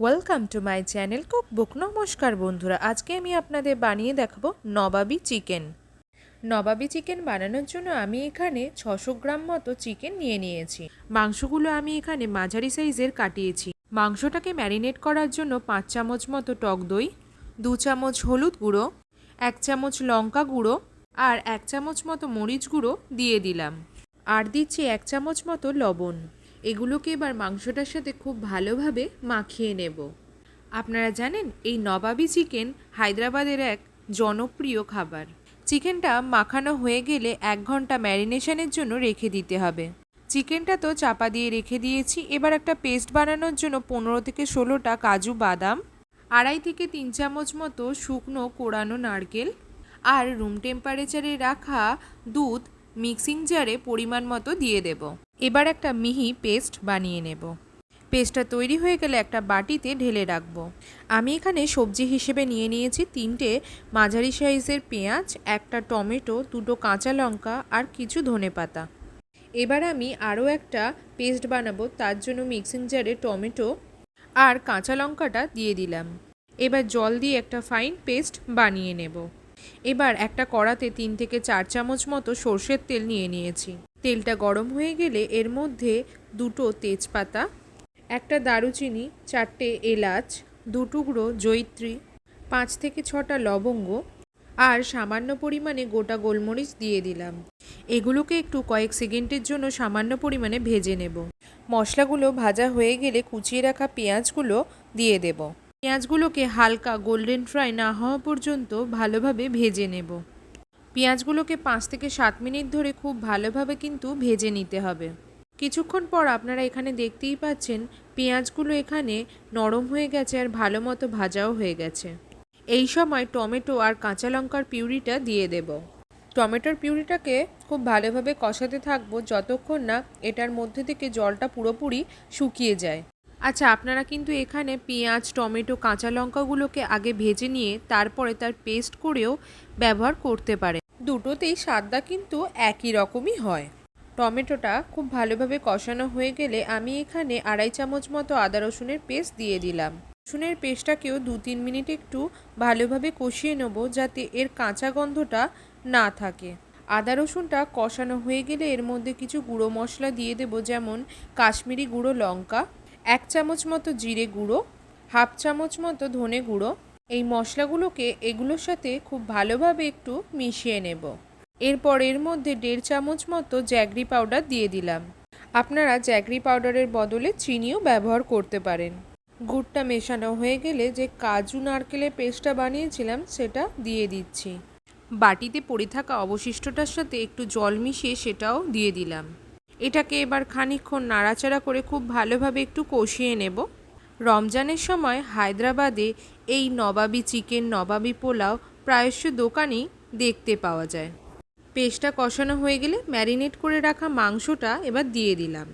Welcome to my channel cookbook নমস্কার বন্ধুরা। আজকে আমি আপনাদের বানিয়ে দেখাবো নবাবি চিকেন। নবাবি চিকেন বানানোর জন্য আমি এখানে ছশো গ্রাম মতো চিকেন নিয়ে নিয়েছি। মাংসগুলো আমি এখানে মাঝারি সাইজের কাটিয়েছি। মাংসটাকে ম্যারিনেট করার জন্য পাঁচ চামচ মতো টক দই, দু চামচ হলুদ গুঁড়ো, এক চামচ লঙ্কা গুঁড়ো আর এক চামচ মতো মরিচ গুঁড়ো দিয়ে দিলাম। আর দিচ্ছি এক চামচ মতো লবণ। এগুলোকে এবার মাংসটার সাথে খুব ভালোভাবে মাখিয়ে নেব। আপনারা জানেন, এই নবাবি চিকেন হায়দ্রাবাদের এক জনপ্রিয় খাবার। চিকেনটা মাখানো হয়ে গেলে এক ঘণ্টা ম্যারিনেশনের জন্য রেখে দিতে হবে। চিকেনটা তো চাপা দিয়ে রেখে দিয়েছি, এবার একটা পেস্ট বানানোর জন্য পনেরো থেকে ষোলোটা কাজু বাদাম, আড়াই থেকে তিন চামচ মতো শুকনো কোড়ানো নারকেল আর রুম টেম্পারেচারে রাখা দুধ মিক্সিং জারে পরিমাণ মতো দিয়ে দেব। এবার একটা মিহি পেস্ট বানিয়ে নেব। পেস্টটা তৈরি হয়ে গেলে একটা বাটিতে ঢেলে রাখব। আমি এখানে সবজি হিসেবে নিয়ে নিয়েছি তিনটে মাঝারি সাইজের পেঁয়াজ, একটা টমেটো, দুটো কাঁচা লঙ্কা আর কিছু ধনেপাতা এবার আমি আরও একটা পেস্ট বানাবো, তার জন্য মিক্সিং জারে টমেটো আর কাঁচা লঙ্কাটা দিয়ে দিলাম। এবার জল দিয়ে একটা ফাইন পেস্ট বানিয়ে নেব। এবার একটা কড়াতে তিন থেকে চার চামচ মতো সর্ষের তেল নিয়ে নিয়েছি। তেলটা গরম হয়ে গেলে এর মধ্যে দুটো তেজপাতা, একটা দারুচিনি, চারটে এলাচ, দু টুকরো জৈত্রী পাঁচ থেকে ছটা লবঙ্গ আর সামান্য পরিমাণে গোটা গোলমরিচ দিয়ে দিলাম। এগুলোকে একটু কয়েক সেকেন্ডের জন্য সামান্য পরিমাণে ভেজে নেব। মশলাগুলো ভাজা হয়ে গেলে কুচিয়ে রাখা পেঁয়াজগুলো দিয়ে দেব। পেঁয়াজগুলোকে হালকা গোল্ডেন ফ্রাই না হওয়া পর্যন্ত ভালোভাবে ভেজে নেব। পেঁয়াজগুলোকে পাঁচ থেকে সাত মিনিট ধরে খুব ভালোভাবে কিন্তু ভেজে নিতে হবে। কিছুক্ষণ পর আপনারা এখানে দেখতেই পাচ্ছেন পেঁয়াজগুলো এখানে নরম হয়ে গেছে আর ভালো মতো ভাজাও হয়ে গেছে। এই সময় টমেটো আর কাঁচা লঙ্কার পিউরিটা দিয়ে দেব। টমেটোর পিউরিটাকে খুব ভালোভাবে কষাতে থাকব যতক্ষণ না এটার মধ্যে থেকে জলটা পুরোপুরি শুকিয়ে যায়। আচ্ছা আপনারা কিন্তু এখানে পেঁয়াজ, টমেটো, কাঁচা লঙ্কাগুলোকে আগে ভেজে নিয়ে তারপরে তার পেস্ট করেও ব্যবহার করতে পারে দুটোতেই স্বাদটা কিন্তু একই রকমই হয়। টমেটোটা খুব ভালোভাবে কষানো হয়ে গেলে আমি এখানে আড়াই চামচ মতো আদা রসুনের পেস্ট দিয়ে দিলাম। রসুনের পেস্টটাকেও দু তিন মিনিট একটু ভালোভাবে কষিয়ে নেব যাতে এর কাঁচা গন্ধটা না থাকে। আদা রসুনটা কষানো হয়ে গেলে এর মধ্যে কিছু গুঁড়ো মশলা দিয়ে দেব, যেমন কাশ্মীরি গুঁড়ো লঙ্কা, এক চামচ মতো জিরে গুঁড়ো, হাফ চামচ মতো ধনে গুঁড়ো এই মশলাগুলোকে এগুলোর সাথে খুব ভালোভাবে একটু মিশিয়ে নেব। এরপর এর মধ্যে দেড় চামচ মতো জ্যাগরি পাউডার দিয়ে দিলাম। আপনারা জ্যাগরি পাউডারের বদলে চিনিও ব্যবহার করতে পারেন। গুড়টা মেশানো হয়ে গেলে যে কাজু নারকেলের পেস্টটা বানিয়েছিলাম সেটা দিয়ে দিচ্ছি। বাটিতে পড়ে থাকা অবশিষ্টটার সাথে একটু জল মিশিয়ে সেটাও দিয়ে দিলাম। এটাকে এবার খানিকক্ষণ নাড়াচাড়া করে খুব ভালোভাবে একটু কষিয়ে নেব। রমজানের সময় হায়দ্রাবাদে এই নবাবি চিকেন নবাবি পোলাও প্রায়শ দোকানেই দেখতে পাওয়া যায়। পেস্টটা কষানো হয়ে গেলে ম্যারিনেট করে রাখা মাংসটা এবার দিয়ে দিলাম।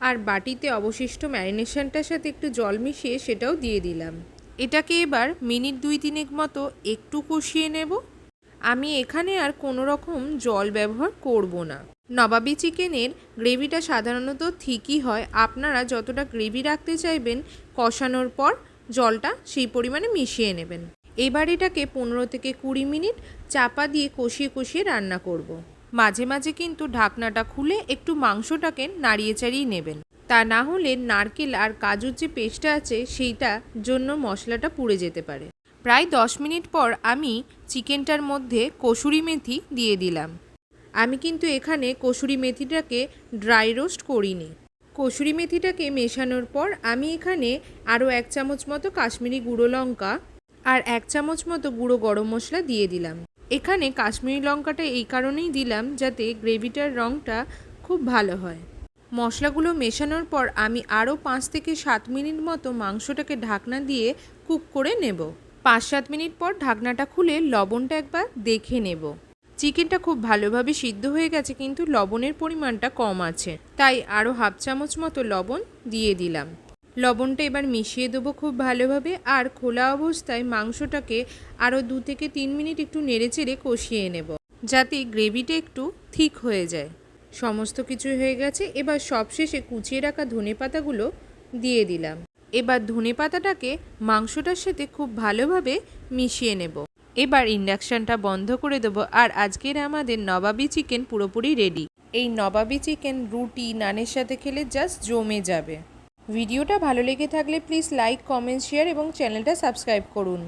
আর বাটিতে অবশিষ্ট ম্যারিনেশনটার সাথে একটু জল মিশিয়ে সেটাও দিয়ে দিলাম। এটাকে এবার মিনিট দুই তিনেক মতো একটু কষিয়ে নেব। আমি এখানে আর কোনো রকম জল ব্যবহার করব না। নবাবি চিকেনের গ্রেভিটা সাধারণত ঠিকই হয়। আপনারা যতটা গ্রেভি রাখতে চাইবেন, কষানোর পর জলটা সেই পরিমাণে মিশিয়ে নেবেন। এবার এটাকে পনেরো থেকে কুড়ি মিনিট চাপা দিয়ে কষিয়ে কষিয়ে রান্না করব। মাঝে মাঝে কিন্তু ঢাকনাটা খুলে একটু মাংসটাকে নাড়িয়ে চাড়িয়ে নেবেন। তা না হলে নারকেল আর কাজুর যে পেস্টটা আছে, সেইটা জন্য মশলাটা পুড়ে যেতে পারে। প্রায় দশ মিনিট পর আমি চিকেনটার মধ্যে কসুরি মেথি দিয়ে দিলাম। আমি কিন্তু এখানে কসুরি মেথিটাকে ড্রাই রোস্ট করিনি। কসুরি মেথিটাকে মেশানোর পর আমি এখানে আরও এক চামচ মতো কাশ্মীরি গুঁড়ো লঙ্কা আর এক চামচ মতো গুঁড়ো গরম মশলা দিয়ে দিলাম। এখানে কাশ্মীরি লঙ্কাটা এই কারণেই দিলাম যাতে গ্রেভিটার রঙটা খুব ভালো হয়। মশলাগুলো মেশানোর পর আমি আরও পাঁচ থেকে সাত মিনিট মতো মাংসটাকে ঢাকনা দিয়ে কুক করে নেব। পাঁচ সাত মিনিট পর ঢাকনাটা খুলে লবণটা একবার দেখে নেব। চিকেনটা খুব ভালোভাবে সিদ্ধ হয়ে গেছে, কিন্তু লবণের পরিমাণটা কম আছে। তাই আরও হাফ চামচ মতো লবণ দিয়ে দিলাম। লবণটা এবার মিশিয়ে দেবো খুব ভালোভাবে আর খোলা অবস্থায় মাংসটাকে আরও দু থেকে তিন মিনিট একটু নেড়েচেড়ে কষিয়ে নেব, যাতে গ্রেভিটা একটু ঠিক হয়ে যায়। সমস্ত কিছু হয়ে গেছে, এবার সবশেষে কুচিয়ে রাখা ধনে পাতাগুলো দিয়ে দিলাম। এবার ধনে পাতাটাকে মাংসটার সাথে খুব ভালোভাবে মিশিয়ে নেব। এবার ইন্ডাকশানটা বন্ধ করে দেবো আর আজকের আমাদের নবাবি চিকেন পুরোপুরি রেডি এই নবাবি চিকেন রুটি, নানের সাথে খেলে জাস্ট জমে যাবে। ভিডিওটা ভালো লেগে থাকলে প্লিজ লাইক কমেন্ট শেয়ার এবং চ্যানেলটা সাবস্ক্রাইব করুন।